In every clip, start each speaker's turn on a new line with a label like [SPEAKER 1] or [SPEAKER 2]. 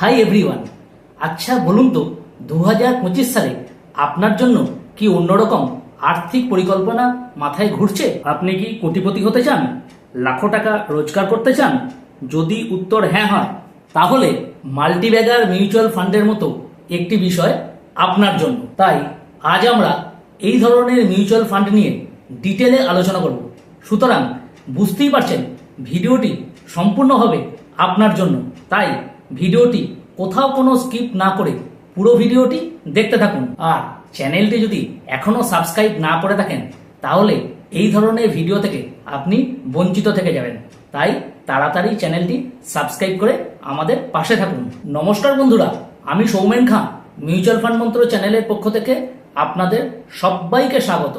[SPEAKER 1] Hi everyone আচ্ছা বলুন তো দু হাজার পঁচিশ সালে আপনার জন্য কি অন্যরকম আর্থিক পরিকল্পনা মাথায় ঘুরছে? আপনি কি কোটিপতি হতে চান? লাখো টাকা রোজগার করতে চান? যদি উত্তর হ্যাঁ হয়, তাহলে মাল্টিব্যাগার মিউচুয়াল ফান্ডের মতো একটি বিষয় আপনার জন্য। তাই আজ আমরা এই ধরনের মিউচুয়াল ফান্ড নিয়ে ডিটেলে আলোচনা করব। সুতরাং বুঝতেই পারছেন, ভিডিওটি সম্পূর্ণ হবে আপনার জন্য। তাই ভিডিওটি কোথাও কোনো স্কিপ না করে পুরো ভিডিওটি দেখতে থাকুন। আর চ্যানেলটি যদি এখনও সাবস্ক্রাইব না করে থাকেন, তাহলে এই ধরনের ভিডিও থেকে আপনি বঞ্চিত থেকে যাবেন। তাই তাড়াতাড়ি চ্যানেলটি সাবস্ক্রাইব করে আমাদের পাশে থাকুন। নমস্কার বন্ধুরা, আমি সৌমেন খাঁ, মিউচুয়াল ফান্ড মন্ত্র চ্যানেলের পক্ষ থেকে আপনাদের সবাইকে স্বাগত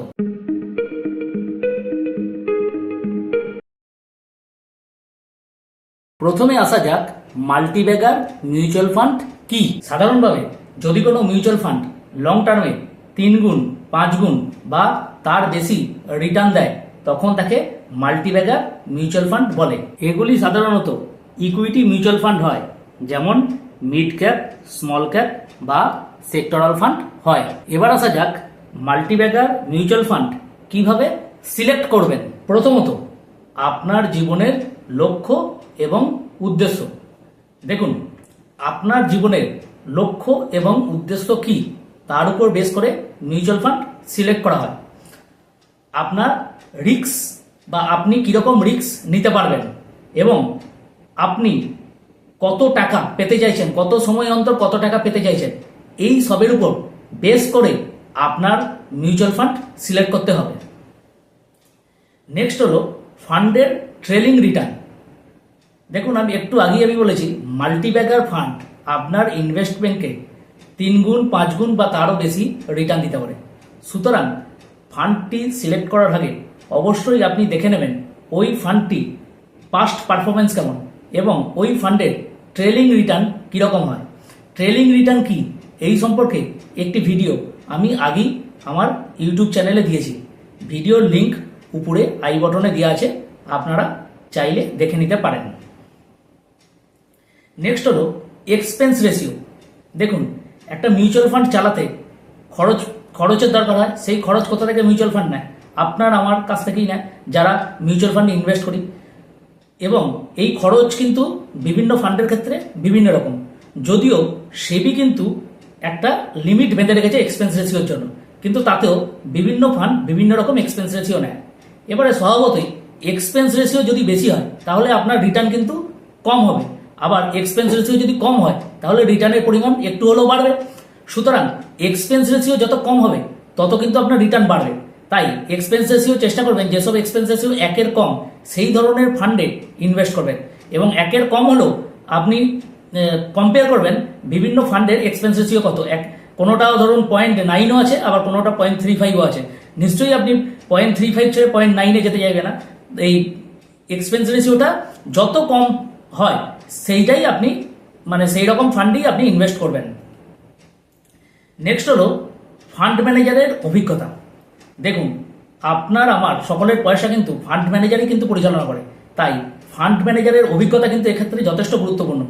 [SPEAKER 1] প্রথমে আসা যাক মাল্টিব্যাগার মিউচুয়াল ফান্ড কি? সাধারণভাবে যদি কোনো মিউচুয়াল ফান্ড লং টার্মে তিন গুণ, পাঁচ গুণ বা তার বেশি রিটার্ন দেয়, তখন তাকে মাল্টিব্যাগার মিউচুয়াল ফান্ড বলে। এগুলি সাধারণত ইকুইটি মিউচুয়াল ফান্ড হয়, যেমন মিড ক্যাপ স্মল ক্যাপ বা সেক্টরাল ফান্ড হয়। এবার আসা যাক মাল্টিব্যাগার মিউচুয়াল ফান্ড কীভাবে সিলেক্ট করবেন। প্রথমত, আপনার জীবনের লক্ষ্য এবং উদ্দেশ্য। দেখুন, আপনার জীবনের লক্ষ্য এবং উদ্দেশ্য কি তার উপর বেস করে মিউচুয়াল ফান্ড সিলেক্ট করা হয়। আপনার রিক্স বা আপনি কীরকম রিক্স নিতে পারবেন এবং আপনি কত টাকা পেতে চাইছেন, কত সময় অন্তর কত টাকা পেতে চাইছেন, এই সবের উপর বেস করে আপনার মিউচুয়াল ফান্ড সিলেক্ট করতে হবে। নেক্সট হলো ফান্ডের ট্রেলিং রিটার্ন দেখুন, আমি একটু আগেই আমি বলেছি মাল্টিব্যাগার ফান্ড আপনার ইনভেস্টমেন্টকে তিন গুণ, পাঁচ গুণ বা তারও বেশি রিটার্ন দিতে পারে। সুতরাং ফান্ডটি সিলেক্ট করার আগে অবশ্যই আপনি দেখে নেবেন ওই ফান্ডটি পাস্ট পারফরমেন্স কেমন এবং ওই ফান্ডের ট্রেলিং রিটার্ন কীরকম হয়। ট্রেলিং রিটার্ন কি? এই সম্পর্কে একটি ভিডিও আমি আগেই আমার ইউটিউব চ্যানেলে দিয়েছি। ভিডিওর লিঙ্ক উপরে আই বটনে দেওয়া আছে, আপনারা চাইলে দেখে নিতে পারেন। নেক্সট হলো এক্সপেন্স রেশিও দেখুন, একটা মিউচুয়াল ফান্ড চালাতে খরচ, খরচের দরকার হয়, সেই খরচ কোথা থেকে মিউচুয়াল ফান্ড নেয়? আপনার, আমার কাছ থেকেই নেয়, যারা মিউচুয়াল ফান্ডে ইনভেস্ট করি। এবং এই খরচ কিন্তু বিভিন্ন ফান্ডের ক্ষেত্রে বিভিন্ন রকম। যদিও সেবি কিন্তু একটা লিমিট বেঁধে রেখেছে এক্সপেন্স রেশিওর জন্য। কিন্তু তাতেও বিভিন্ন ফান্ড বিভিন্ন রকম এক্সপেন্স রেশিও নেয়। এবারে স্বভাবতই এক্সপেন্স রেশিও যদি বেশি হয়, তাহলে আপনার রিটার্ন কিন্তু কম হবে। আবার এক্সপেন্স রেশিও যদি কম হয়, তাহলে রিটার্নের পরিমাণ একটু হলেও বাড়বে। সুতরাং এক্সপেন্স রেশিও যত কম হবে, তত কিন্তু আপনার রিটার্ন বাড়বে। তাই এক্সপেন্স রেশিও চেষ্টা করবেন, যেসব এক্সপেন্স রেশিও একের কম, সেই ধরনের ফান্ডে ইনভেস্ট করবেন। এবং একের কম হলেও আপনি কম্পেয়ার করবেন বিভিন্ন ফান্ডের এক্সপেন্স রেশিও কত। এক, কোনোটাও ধরুন পয়েন্ট নাইনও আছে, আবার কোনোটা পয়েন্ট থ্রি ফাইভও আছে। নিশ্চয়ই আপনি পয়েন্ট থ্রি ফাইভ ছেড়ে পয়েন্ট নাইনে যেতে চাইবে না। এই এক্সপেন্স রেশিওটা যত কম হয় সেইটাই আপনি মানে সেই রকম ফান্ডেই আপনি ইনভেস্ট করবেন। নেক্সট হলো ফান্ড ম্যানেজারের অভিজ্ঞতা। দেখুন, আপনার, আমার সকলের পয়সা কিন্তু ফান্ড ম্যানেজারই কিন্তু পরিচালনা করে। তাই ফান্ড ম্যানেজারের অভিজ্ঞতা কিন্তু এক্ষেত্রে যথেষ্ট গুরুত্বপূর্ণ।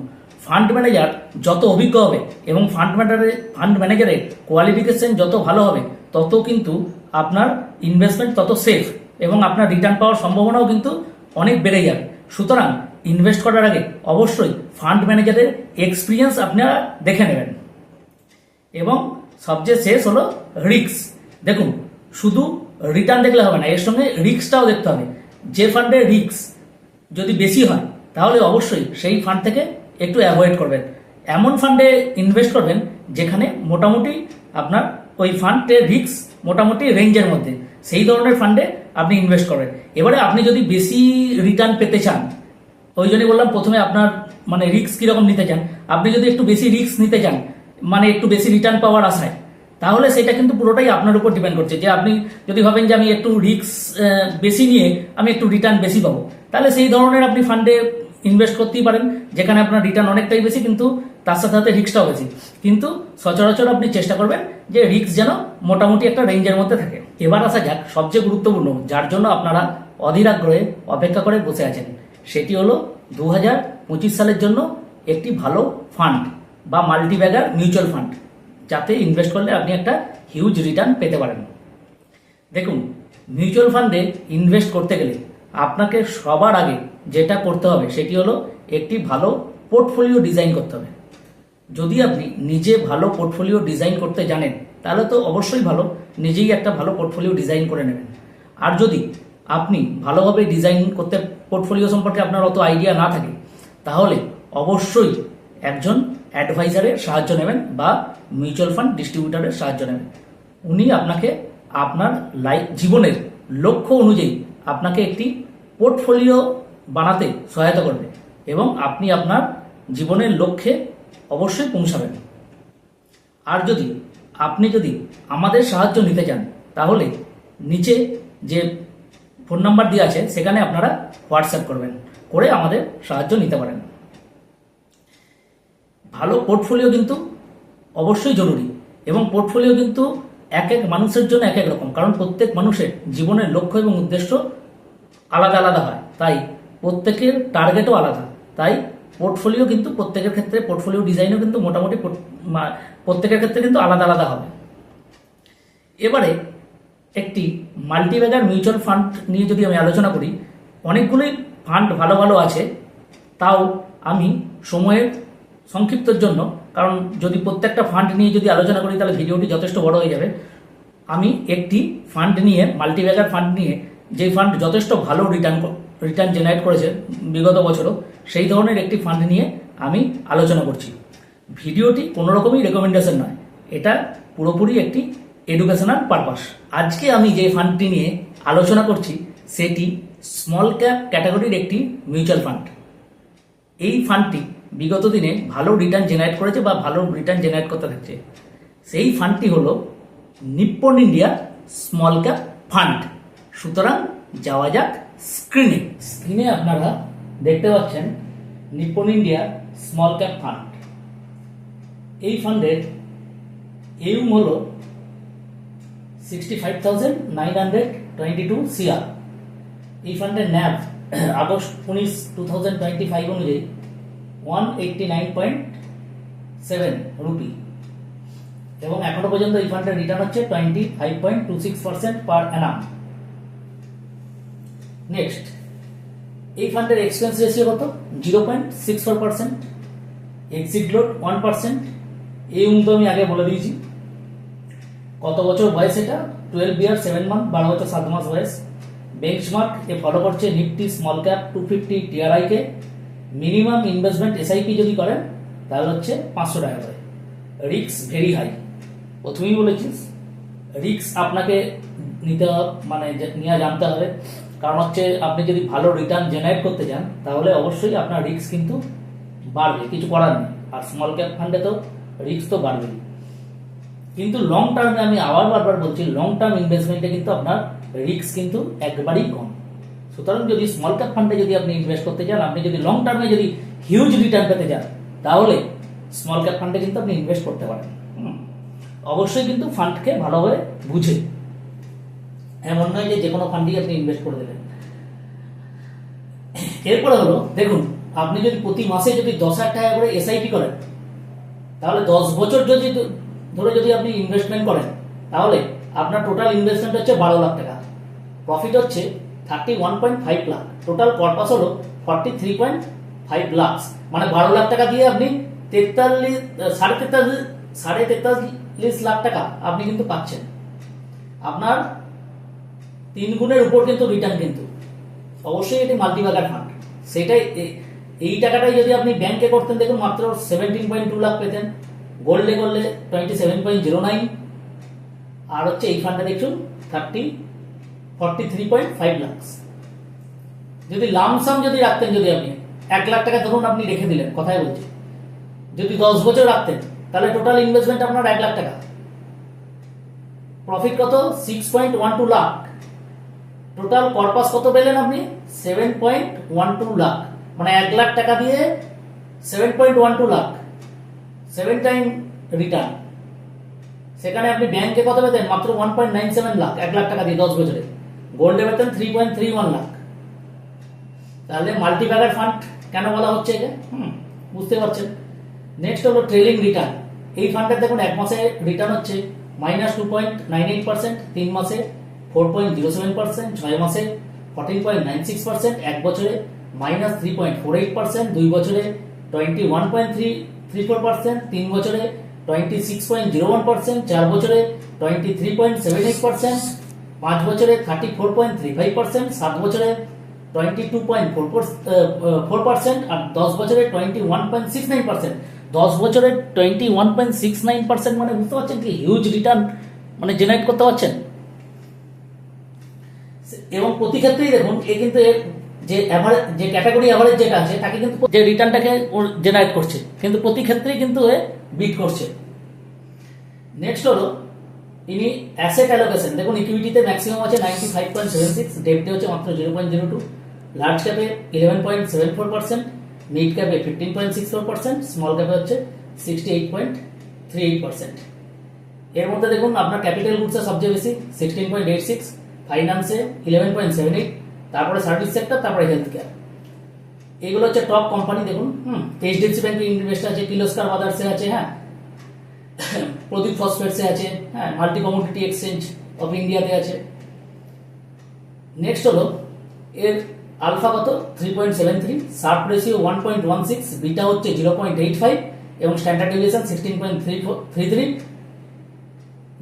[SPEAKER 1] ফান্ড ম্যানেজার যত অভিজ্ঞ হবে এবং ফান্ড ম্যানেজারের ফান্ড ম্যানেজারের কোয়ালিফিকেশন যত ভালো হবে, তত কিন্তু আপনার ইনভেস্টমেন্ট তত সেফ এবং আপনার রিটার্ন পাওয়ার সম্ভাবনাও কিন্তু অনেক বেড়ে যাবে। সুতরাং ইনভেস্ট করার আগে অবশ্যই ফান্ড ম্যানেজারের এক্সপিরিয়েন্স আপনারা দেখে নেবেন। এবং সবচেয়ে শেষ হলো রিক্স দেখুন, শুধু রিটার্ন দেখলে হবে না, এর সঙ্গে রিক্সটাও দেখতে হবে। যে ফান্ডের রিক্স যদি বেশি হয়, তাহলে অবশ্যই সেই ফান্ড থেকে একটু অ্যাভয়েড করবেন। এমন ফান্ডে ইনভেস্ট করবেন যেখানে মোটামুটি আপনার ওই ফান্ডের রিক্স মোটামুটি রেঞ্জের মধ্যে। সেই ধরনের ফান্ডে আপনি ইনভেস্ট করবেন। এবারে আপনি যদি বেশি রিটার্ন পেতে চান ওই জন্যই বললাম প্রথমে আপনার মানে রিস্ক কীরকম নিতে চান? আপনি যদি একটু বেশি রিস্ক নিতে চান মানে একটু বেশি রিটার্ন পাওয়ার আশায়, তাহলে সেটা কিন্তু পুরোটাই আপনার উপর ডিপেন্ড করছে যে আপনি যদি ভাবেন যে আমি একটু রিস্ক বেশি নিয়ে আমি একটু রিটার্ন বেশি পাবো, তাহলে সেই ধরনের আপনি ফান্ডে ইনভেস্ট করতেই পারেন, যেখানে আপনার রিটার্ন অনেকটাই বেশি, কিন্তু তার সাথে সাথে রিস্কটাও বেশি। কিন্তু সচরাচর আপনি চেষ্টা করবেন যে রিস্ক যেন মোটামুটি একটা রেঞ্জের মধ্যে থাকে। এবার আসা যাক, সবচেয়ে গুরুত্বপূর্ণ, যার জন্য আপনারা অধীর আগ্রহে অপেক্ষা করে বসে আছেন। সেটি হলো দু হাজার পঁচিশ সালের জন্য একটি ভালো ফান্ড বা মাল্টিব্যাগার মিউচুয়াল ফান্ড যাতে ইনভেস্ট করলে আপনি একটা হিউজ রিটার্ন পেতে পারেন। দেখুন মিউচুয়াল ফান্ডে ইনভেস্ট করতে গেলে আপনাকে সবার আগে যেটা করতে হবে সেটি হলো একটি ভালো পোর্টফোলিও ডিজাইন করতে হবে। যদি আপনি নিজে ভালো পোর্টফোলিও ডিজাইন করতে জানেন, তাহলে তো অবশ্যই ভালো, নিজেই একটা ভালো পোর্টফোলিও ডিজাইন করে নেবেন। আর যদি আপনি ভালোভাবে ডিজাইন করতে পোর্টফোলিও সম্পর্কে আপনার অত আইডিয়া না থাকে, তাহলে অবশ্যই একজন অ্যাডভাইজারের সাহায্য নেবেন বা মিউচুয়াল ফান্ড ডিস্ট্রিবিউটারের সাহায্য নেবেন। উনি আপনাকে আপনার লাইফ জীবনের লক্ষ্য অনুযায়ী আপনাকে একটি পোর্টফোলিও বানাতে সহায়তা করবে এবং আপনি আপনার জীবনের লক্ষ্যে অবশ্যই পৌঁছাবেন। আর যদি আপনি যদি আমাদের সাহায্য নিতে চান, তাহলে নিচে যে ফোন নাম্বার দেওয়া আছে, সেখানে আপনারা হোয়াটসঅ্যাপ করবেন, করে আমাদের সাহায্য নিতে পারেন। ভালো পোর্টফোলিও কিন্তু অবশ্যই জরুরি এবং পোর্টফোলিও কিন্তু এক এক মানুষের জন্য এক এক রকম, কারণ প্রত্যেক মানুষের জীবনের লক্ষ্য এবং উদ্দেশ্য আলাদা আলাদা হয়, তাই প্রত্যেকের টার্গেটও আলাদা, তাই পোর্টফোলিও কিন্তু প্রত্যেকের ক্ষেত্রে পোর্টফোলিও ডিজাইনও কিন্তু মোটামুটি প্রত্যেকের ক্ষেত্রে কিন্তু আলাদা আলাদা হবে। এবারে একটি মাল্টিব্যাগার মিউচুয়াল ফান্ড নিয়ে যদি আমি আলোচনা করি অনেকগুলোই ফান্ড ভালো ভালো আছে, তাও আমি সময়ের সংক্ষিপ্তর জন্য, কারণ যদি প্রত্যেকটা ফান্ড নিয়ে যদি আলোচনা করি, তাহলে ভিডিওটি যথেষ্ট বড় হয়ে যাবে। আমি একটি ফান্ড নিয়ে মাল্টিব্যাগার ফান্ড নিয়ে, যে ফান্ড যথেষ্ট ভালো রিটার্ন রিটার্ন জেনারেট করেছে বিগত বছরও, সেই ধরনের একটি ফান্ড নিয়ে আমি আলোচনা করছি। ভিডিওটি কোনো রকমই রেকমেন্ডেশন নয়। এটা পুরোপুরি একটি এডুকেশনাল পারপাস আজকে আমি যে ফান্ডটি নিয়ে আলোচনা করছি, সেটি স্মল ক্যাপ ক্যাটাগরির একটি মিউচুয়াল ফান্ড এই ফান্ডটি বিগত দিনে ভালো রিটার্ন জেনারেট করেছে বা ভালো রিটার্ন জেনারেট করতে থাকছে। সেই ফান্ডটি হলো Nippon India small cap fund সুতরাং যাওয়া যাক স্ক্রিনে স্ক্রিনে আপনারা দেখতে পাচ্ছেন Nippon India small cap fund এই ফান্ডের এম হলো sixty five thousand nine hundred twenty two CR এই ফান্ডের ন্যাব আগস্ট উনিশ টু থাউজেন্ড টোয়েন্টি ফাইভ অনুযায়ী one eighty nine point seven rupee এবং এখনও পর্যন্ত এই ফান্ডের রিটার্ন হচ্ছে twenty five point two six percent per annum next এই ফান্ডের এক্সপেন্স রেশিও কত? Zero point six four percent exit load one percent এই তো আমি আগে বলে দিয়েছি। কত বছর বয়স এটা? টুয়েলভ ইয়ার সেভেন মান্থ বারো বছর, সাত মাস বয়স। বেঞ্চমার্ক এ ফলো করছে Nifty small cap two fifty TRI কে। মিনিমাম ইনভেস্টমেন্ট এসআইপি যদি করেন, তাহলে হচ্ছে পাঁচশো টাকা করে। রিক্স ভেরি হাই প্রথমেই বলেছিস রিক্স আপনাকে নিতে মানে যে- নিয়ে জানতে হবে। কারণ হচ্ছে আপনি যদি ভালো রিটার্ন জেনারেট করতে চান তাহলে অবশ্যই আপনার রিক্স কিন্তু বাড়বে, কিছু করার নেই। আর স্মল ক্যাপ ফান্ডে তো রিক্স তো বাড়বেই। কিন্তু লং টার্মে আমি আবার বারবার বলছি লং টার্ম ইনভেস্টমেন্টে কিন্তু আপনার রিস্ক কিন্তু একবারেই কম। সুতরাং যদি স্মল ক্যাপ ফান্ডে যদি আপনি ইনভেস্ট করতে চান, আপনি যদি লং টার্মে যদি হিউজ রিটার্ন পেতে চান, তাহলে স্মল ক্যাপ ফান্ডে কিন্তু আপনি ইনভেস্ট করতে পারেন। অবশ্যই কিন্তু ফান্ডকে ভালোভাবে বুঝে। এমন নয় যে যে কোনো ফান্ডেই আপনি ইনভেস্ট করে দেবেন। এরপরে হলো, দেখুন, আপনি যদি প্রতি মাসে যদি দশ হাজার টাকা করে এসআইপি করেন, তাহলে দশ বছর যদি ধরে যদি আপনি ইনভেস্টমেন্ট করেন, তাহলে আপনার টোটাল ইনভেস্টমেন্ট হচ্ছে বারো লাখ টাকা। প্রফিট হচ্ছে thirty one point five lakh. Total purpose হলো forty three point five lakh মানে বারো লাখ টাকা দিয়ে আপনি তেতাল্লিশ সাড়ে তেতাল্লিশ সাড়ে তেতাল্লিশ লাখ টাকা আপনি কিন্তু পাচ্ছেন। আপনার তিন গুণের উপর কিন্তু রিটার্ন কিন্তু। অবশ্যই এটি মাল্টিবাগার ফান্ড সেটাই এই টাকাটাই যদি আপনি ব্যাংকে করতেন, দেখুন মাত্র সেভেন্টিন পয়েন্ট টু লাখ পেতেন। গোল্ডে করলে twenty seven point zero nine আর হচ্ছে এই ফান্ডে দেখুন thirty forty three point five lakhs যদি লামসাম যদি রাখতেন যদি আপনি, এক লাখ টাকা ধরুন আপনি রেখে দিলেন, কথাই বলছি। যদি দশ বছর রাখতেন, তাহলে টোটাল ইনভেস্টমেন্ট আপনার এক লাখ টাকা। প্রফিট কত? Six point one two lakh total corpus কত পেলেন আপনি? Seven point one two lakh মানে এক লাখ টাকা দিয়ে seven point one two lakh seven time return সেখানে আপনি ব্যাংকে কত পেতেন মাত্র one point nine seven lakh, এক লাখ টাকা দিয়ে দশ বছরে। গোল্ডে পেতেন three point three one lakh. তাহলে মাল্টিপ্যাকার ফান্ড কেন বলা হচ্ছে এটা? হুম, বুঝতে পারছেন? নেক্সট হলো ট্রেলিং রিটার্ন এই ফান্ডের দেখুন, এক মাসে রিটার্ন হচ্ছে minus two point nine eight percent তিন মাসে four point zero seven percent ছয় মাসে fourteen point nine six percent এক বছরে minus three point four eight percent দুই বছরে twenty one point three three four percent তিন বছরে twenty six point zero one percent চার বছরে twenty three point seven eight percent পাঁচ বছরে thirty four point three five percent সাত বছরে twenty two point four four percent আর দশ বছরে twenty one point six nine percent দশ বছরে twenty one point six nine percent মানে বুঝতে পারছেন কি? হিউজ রিটার্ন মানে জেনারেট করতে পারছেন। এবং প্রতি ক্ষেত্রেই দেখুন, এ কিন্তু যে অ্যাভারেজ যে ক্যাটাগরি অ্যাভারেজ যেটা আছে, তাকে কিন্তু যে রিটার্নটাকে জেনারেট করছে, কিন্তু প্রতি ক্ষেত্রেই কিন্তু এ বিট করছে। নেক্সট হলো, ইনি অ্যাসেট অ্যালোকেশন দেখুন ইকুইটিতে ম্যাক্সিমাম আছে ninety five point seven six ডেপ্টে হচ্ছে মাত্র zero point zero two large ক্যাপে eleven point seven four percent mid ক্যাপে fifteen point six four percent small ক্যাপে হচ্ছে sixty eight point three eight percent এর মধ্যে দেখুন, আপনার ক্যাপিটাল গুডসে সবচেয়ে বেশি সিক্সটিন পয়েন্ট এইট সিক্স ফাইন্যান্সে ইলেভেন পয়েন্ট সেভেন এইট তারপরে সার্ভিস সেক্টর তারপরে হেলথ কেয়ার এগুলো হচ্ছে টপ কোম্পানি দেখুন, হুম এইচডিএফসি ব্যাংকে ইনভেস্ট আছে কিলোস্কার বাজারসে আছে হ্যাঁ। প্রদীপ ফসফেটসে আছে হ্যাঁ মাল্টি কমোডিটি এক্সচেঞ্জ অফ ইন্ডিয়াতে আছে। নেক্সট হলো, এর আলফা কত? Three point seven three sharpe ratio one point one six beta হচ্ছে জিরো পয়েন্ট এইট ফাইভ এবং standard deviation sixteen point three three three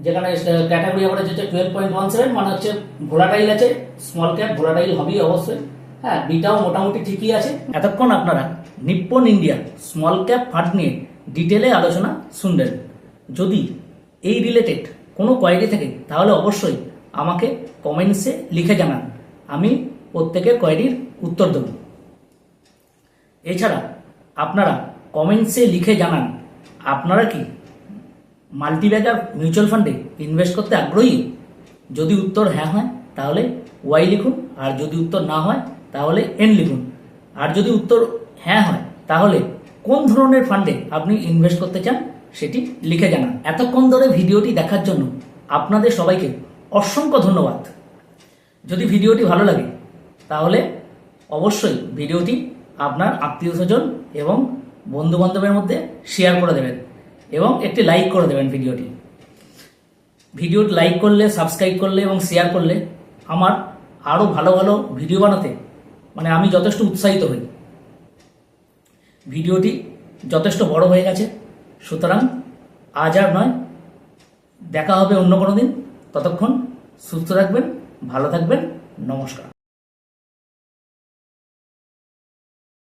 [SPEAKER 1] যেখানে ক্যাটাগরি অ্যাভারেজ হচ্ছে টুয়েলভ পয়েন্ট ওয়ান সেভেন মানে হচ্ছে ভোলাটাইল আছে স্মল ক্যাপ ভোলাটাইল হবেই অবশ্যই। হ্যাঁ বিটাও মোটামুটি ঠিকই আছে। এতক্ষণ আপনারা Nippon India small cap fund নিয়ে ডিটেলে আলোচনা শুনলেন। যদি এই রিলেটেড কোনো কোয়ারি থাকে, তাহলে অবশ্যই আমাকে কমেন্টসে লিখে জানান। আমি প্রত্যেকের কোয়ারির উত্তর দেব। এছাড়া আপনারা কমেন্টসে লিখে জানান, আপনারা কি মাল্টিব্যাগার মিউচুয়াল ফান্ডে ইনভেস্ট করতে আগ্রহী? যদি উত্তর হ্যাঁ হয়, তাহলে ওয়াই লিখুন। আর যদি উত্তর না হয়, তাহলে এন লিখুন। আর যদি উত্তর হ্যাঁ হয়, তাহলে কোন ধরনের ফান্ডে আপনি ইনভেস্ট করতে চান, সেটি লিখে জানান। এতক্ষণ ধরে ভিডিওটি দেখার জন্য আপনাদের সবাইকে অসংখ্য ধন্যবাদ। যদি ভিডিওটি ভালো লাগে, তাহলে অবশ্যই ভিডিওটি আপনার আত্মীয় স্বজন এবং বন্ধু বান্ধবের মধ্যে শেয়ার করে দেবেন। এবং একটি লাইক করে দেবেন ভিডিওটি। ভিডিওটি লাইক করলে সাবস্ক্রাইব করলে এবং শেয়ার করলে আমার আরও ভালো ভালো ভিডিও বানাতে মানে আমি যথেষ্ট উৎসাহিত হই। ভিডিওটি যথেষ্ট বড় হয়ে গেছে। সুতরাং আজ আর নয়, দেখা হবে অন্য কোনো দিন। ততক্ষণ সুস্থ থাকবেন, ভালো থাকবেন, নমস্কার।